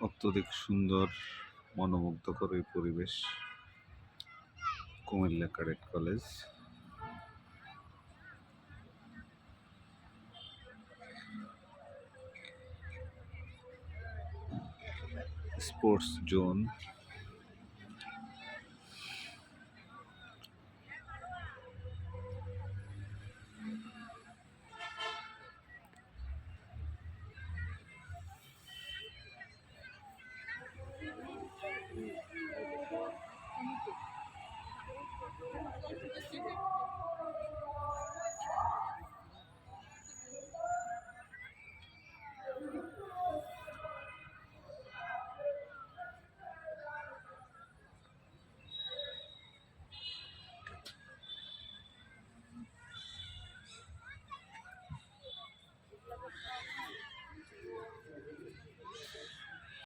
অত্যধিক সুন্দর মনোমুগ্ধকর এই পরিবেশ। Cumilla cadet college sports zone